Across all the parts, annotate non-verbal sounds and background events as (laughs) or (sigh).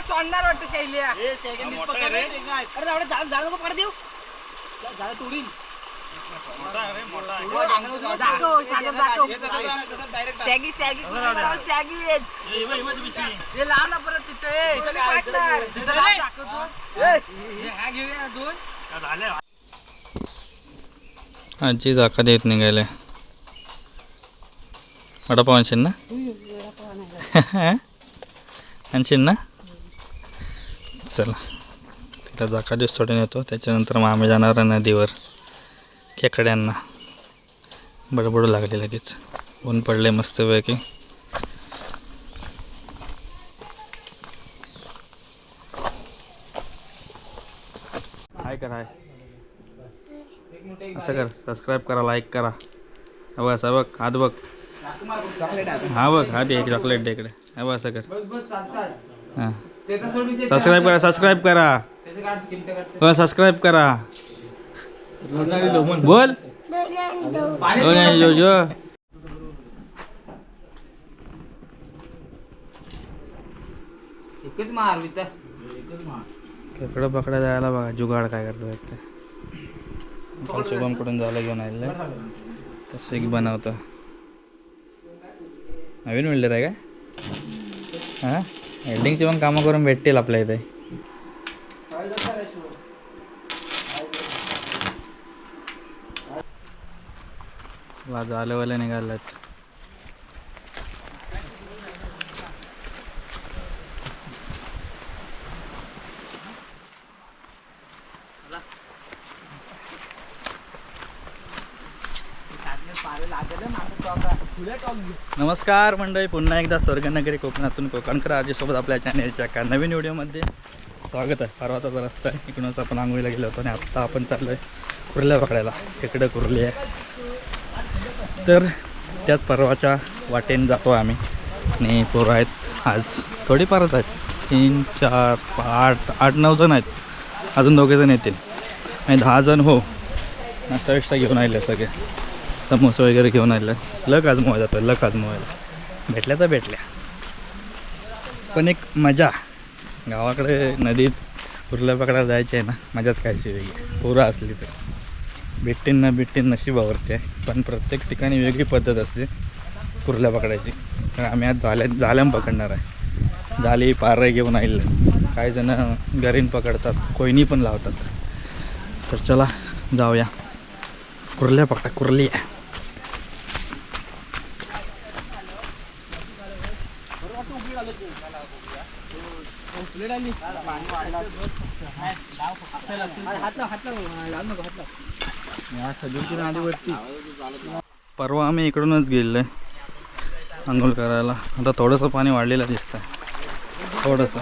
सोडणार वाटतं शैल्या अरे झाड झाड नको पडा देऊ. झाड तोडील दाखव सागर दाखव सॅगी सॅगी सॅगी वेज. हे लाव ना परत तिथे. ए, इथं नाही वाटणार. तिथं लाव दाखवतो. हे हा घेऊया दोन. आजी जाका देत निघायला वडापाव आणशील ना आणशील ना चला तिला जाका दिवस सोडून येतो त्याच्यानंतर मग आम्ही जाणार आहे नदीवर खेकड्यांना बडबडू लागले लगेच ऊन पडले मस्तपैकी हाय करा हाय असं कर सबस्क्राईब करा लाईक करा बघ असं बघ हात बघ हा बघ हात एक चॉकलेट दे इकडे. हा बघ असं कर. हां. सबस्क्राईब करा सबस्क्राईब करा. हो सबस्क्राईब करा. बोल. हो जो जो एकच मार मी तर खेकडं पकडा जायला बघा जुगाड काय करतात ते शुभमकडून झालं घेऊन आलेलं. तसं एक बनवतं. नवीन वेल्डर आहे काय? हां? वेल्डिंगची पण कामं करून भेटतील आपल्या इथे. वाज आलं झालं निघाल्यात. नमस्कार मंडळी पुन्हा एकदा स्वर्गनगरी कोकणातून कोकणकर आजीसोबत आपल्या चॅनेलच्या एका नवीन व्हिडिओमध्ये स्वागत आहे. परवाचा रस्ता आहे. इकडूनच आपण आंघोळीला गेलो होतो आणि आत्ता आपण चाललो आहे कुर्ल्या पकडायला. तिकडं कुर्ली आहे. तर त्याच पर्वाच्या वाटेने जातो आम्ही. आणि पोरं आहेत आज थोडी आहेत. तीन चार आठ आठ नऊ जण आहेत. अजून दोघे जण येतील. आणि दहा जण हो. नाश्ता विष्टा घेऊन आले सगळे. समोसे वगैरे घेऊन आले लक आजमावा जातो लक आजमावायला भेटल्या तर भेटल्या. पण एक मजा. गावाकडे नदीत कुर्ल्या पकडायला जायची आहे ना मजाच कायशी वेगळी आहे. पोरं असली तर. भेटतीन ना भेटतीन नशीबावरती आहे पण प्रत्येक ठिकाणी वेगळी पद्धत असते कुर्ल्या पकडायची. कारण आम्ही आज झाल्या झाल्याम पकडणार आहे. जाली पारे घेऊन आलेलं. काही जण गरीन पकडतात कोयनी पण लावतात. तर चला जाऊया. कुर्ल्या पकडा कुर्ली आहे हात लाव हात लाव लावू नको हात लाव परवा आम्ही इकडूनच गेलो आहे आंघोळ करायला. आता थोडंसं पाणी वाढलेलं दिसतं आहे थोडंसं.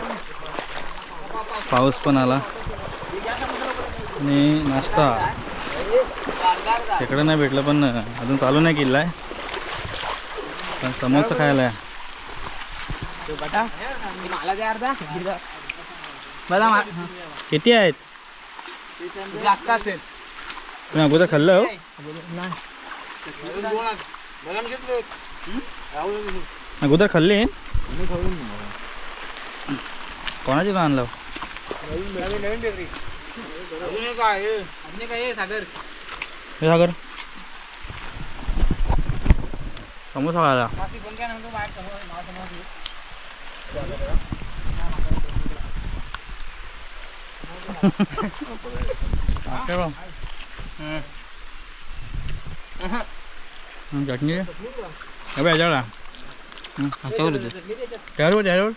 पाऊस पण आला. आणि नाश्ता. तिकडं नाही भेटलं पण अजून चालू नाही केलं आहे. पण समोसा खायला आहे बटा मला मा- किती आहेत? लागत असेल? तुम्ही अगोदर खाल्लं हो. अगोदर खाल्ले. कोणाची आणलं? आणि काय आहे, सागर. हे सागर. समोसा खायला. बाकी कोण काय समोर समोर. घेऊ. काय बा? हं, चटणी दे. हे बघ याच्यावर टाक. हं, हातावर दे. त्यावर त्यावर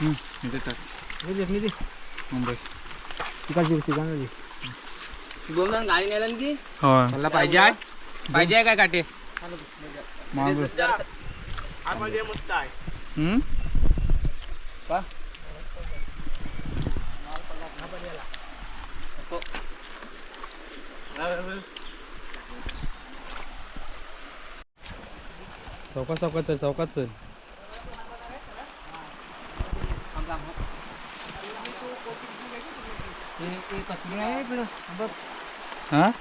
हं, इथे टाक. हं, बस दोन जण गाडी नेला ना की होय मला पाहिजे आहे पाहिजे आहे काय काटे मागं. टाकतो चौकात चौकात चौकात हां?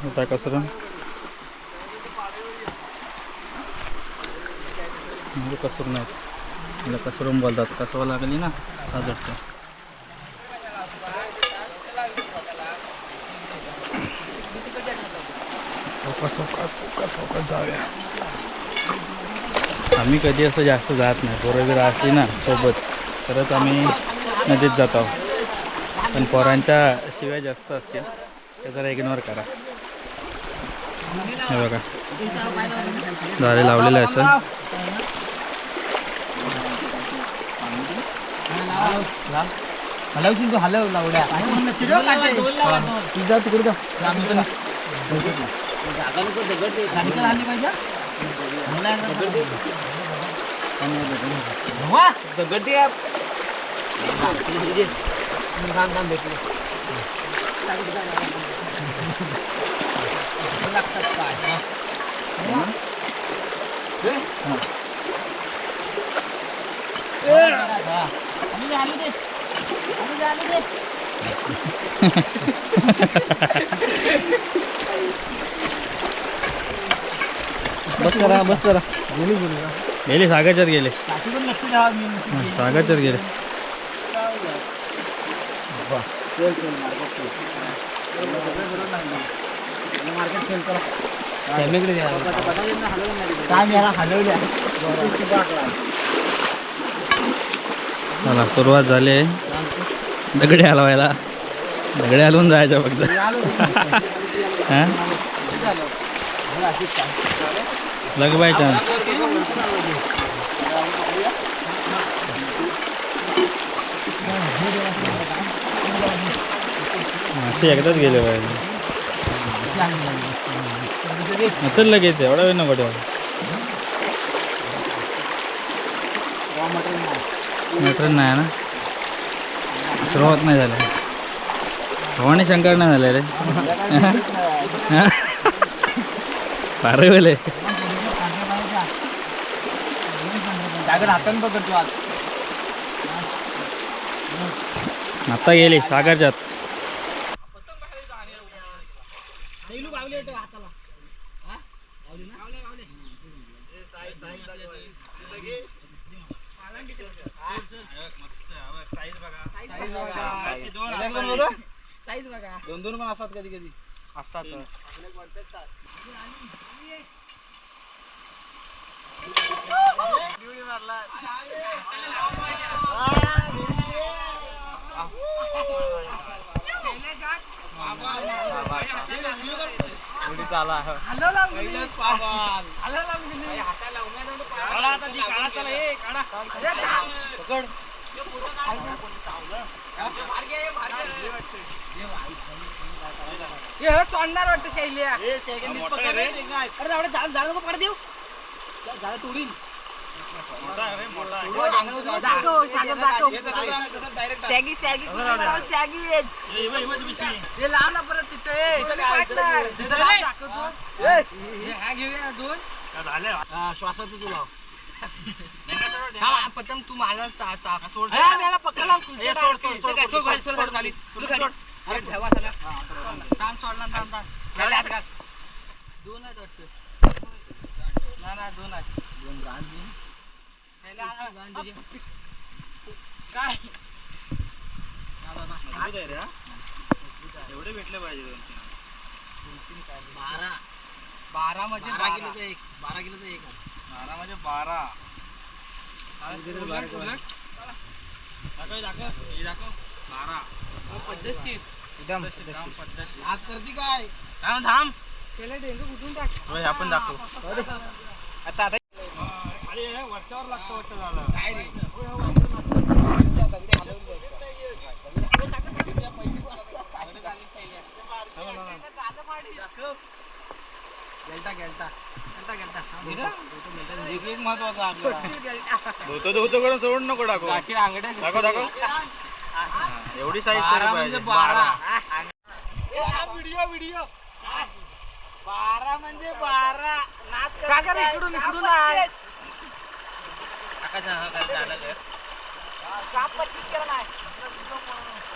होता कसरा म्हणजे कसरून नाही म्हणजे कसरून बोलतात. कसवा लागली ना साजडतं चौका चौका चौका चौकात जाऊया. आम्ही कधी असं जास्त जात नाही. पोरं जर असली ना सोबत तरच आम्ही नदीत जातो पण पोरांच्या शिव्या जास्त असतील ते जरा इग्नोर करा. हे बघा. झाडे लावलेलं आहे असं हलवशील तू हलव लावड्या. तुझा तिकडे जा बस करा बस करा. गेले सागरच्यात गेले. सागरच्यात गेले. चला सुरुवात झाली. आहे दगडे हलवायला. दगडे हलवून जायच्या फक्त. हां? लग बाय असे एकदाच गेले पाहिजे चल लगेच एवढा वेळ नको ठेवा. मटन नाही ना? सुरुवात नाही झाली. भवानी शंकर नाही झाले रे. (laughs) फार वेळे जागर हाताने पकडतो आज. आता गेली सागरच्यात साईज बघा दोन दोन पण असतात कधी कधी. असतात. सोडणार वाटतं शैल्या. अरे झाड नको पडा देऊ. झाड तोडील सॅगी सॅगी सॅगी वेज हे लाव ना परत तिथे तिथे लाव तू घेऊया दोन श्वासाचं तुला तू मला चा सोड मला पक्का सोड, सोड, सोड, सोड खाली, सोड, खाली सोड, अरे ठेवा सगळं दाम सोडला दाम दाम दोन आहेत वाटतं. ना ना दोन आहेत दोन गाण काय? एवढे भेटले पाहिजे बारा. बारा म्हणजे बारा बारा. किलोचं एक. बारा किलोचं एक. बारा म्हणजे बारा. उलट, उलट. दाखव दाखव. हे दाखव. बारा. पद्धतशीर. एकदम पद्धतशीर आज करती काय? थांब थांब. त्याला डेंगू कुठून टाक. आपण दाखवू. आता आता अरे वरच्यावर लागतं वाटतं झालं. काय रे गेलता. गेलता गेलता. गेलता एक एक महत्त्वाचा आपल्याला. धुतो धुतो करून सोडून नको टाकू. अशी हा, एवढी साईज बारा म्हणजे बारा. व्हिडिओ व्हिडिओ बारा म्हणजे बारा. का कर इकडून इकडून आहे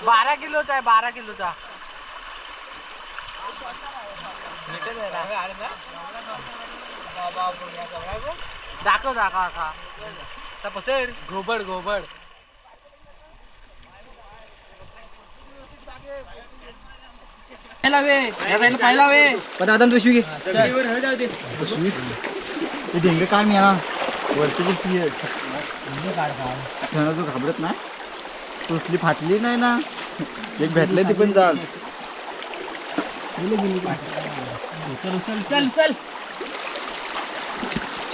बारा किलोचा आहे बारा किलोचा. दाखव दाखव दाखव. घोबड घोबड. ते ढेंगे काढ मी याला वरती तू घाबरत नाही. तुसली फाटली नाही ना. एक भेटले ती पण चाल चल चल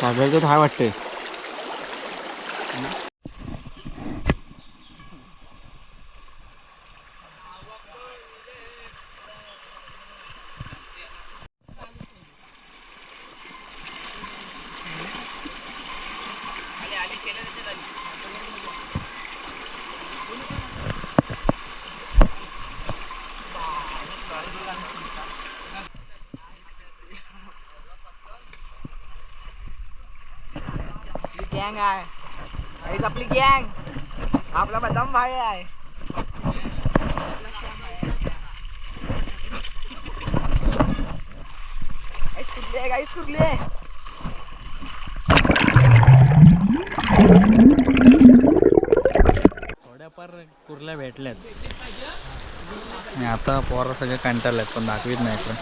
सागरचं काय वाटते गँग आहे हीच आपली गँग आपला बदाम भाई आहे गाईस कुठली आहे गाईस कुठली आहे थोड्याफार कुर्ल्या भेटल्यात. आता पोरं सगळे कंटाळल्यात पण दाखवीत नाही पण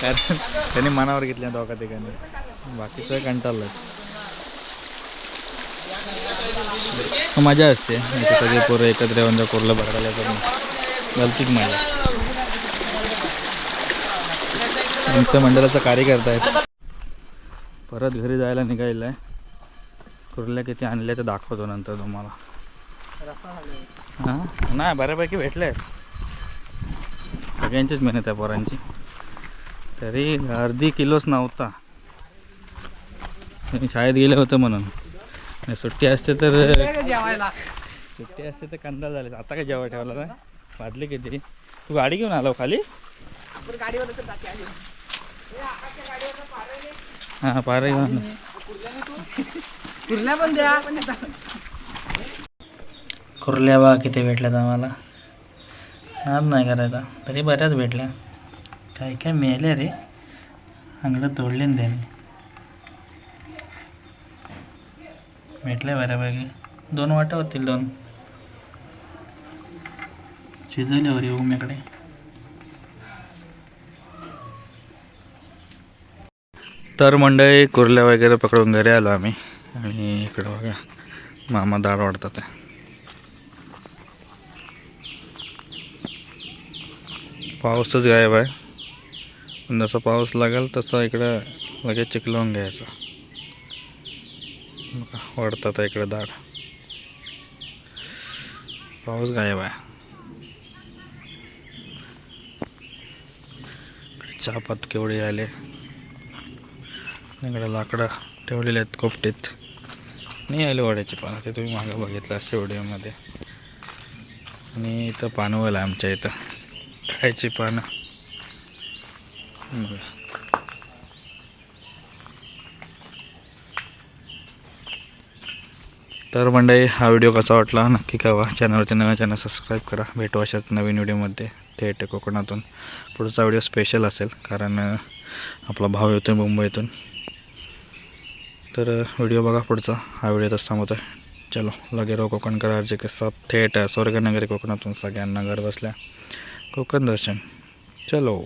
कारण त्यांनी मनावर घेतल्या दोघा ठिकाणी बाकी सगळे कंटाळल्यात मजा असते. सगळे पोरं एकत्र येऊन जर कुर्लं भरायला येतात गलतीच मजा. आमच्या मंडळाचा कार्य करतायत परत घरी जायला निघायला आहे. कुर्ल्या किती आणल्या ते दाखवतो नंतर तुम्हाला. हां? नाही बऱ्यापैकी भेटले सगळ्यांचीच मेहनत आहे पोरांची. तरी अर्धी किलोच नव्हता. शाळेत गेले होते म्हणून. आणि सुट्टी असते तर जेवायला? सुट्टी असते तर कंदाल झाले. आता काय जेव्हा ठेवला ना वाजले किती? तू गाडी घेऊन आलो खाली? जाते आधी. हां पारे घेऊन कुर्ल्या पण द्या. कुर्ल्या बा किती भेटल्यात आम्हाला. नाद नाही करायचा. तरी बऱ्याच भेटल्या. काय काय मिळाल्या रे? अंगडं तोडले ना भेटल्या बऱ्यापैकी दोन वाटा होतील दोन. शिजवल्यावर येऊ उम्याकडे तर मंडळी कुर्ल्या वगैरे पकडून घरी आलो आम्ही. आणि इकडं बघा मामा दाळ वाढतात. पाऊसच गायब आहे. पण जसा पाऊस लागेल तसा इकडं लगेच चिखलवून घ्यायचा. बघा, वाढतात आहे इकडं दाढ पाऊस गायब आहे. चापात चहापात केवढे आले. इकडे लाकडं ठेवलेले आहेत कोपटीत. नाही आले वाड्याची पानं ते तुम्ही मागं बघितलं असे व्हिडिओमध्ये. आणि इथं पानवल आहे आमच्या इथं. खायची पानं. बघा. तर मंडळी हा व्हिडिओ कसा वाटला? नक्की कळवा. चॅनलवरती नव्या चॅनल सबस्क्राईब करा. भेटू अशाच नवीन व्हिडिओमध्ये थेट कोकणातून. पुढचा व्हिडिओ स्पेशल असेल कारण आपला भाव येतो मुंबईतून. तर व्हिडिओ बघा पुढचा. हा व्हिडिओ तसा थांबवतो आहे चलो लगे रो कोकण करारचे जे साथ. थेट स्वर्गनगरी कोकणातून सगळ्यांना घर बसल्या कोकण दर्शन. चलो.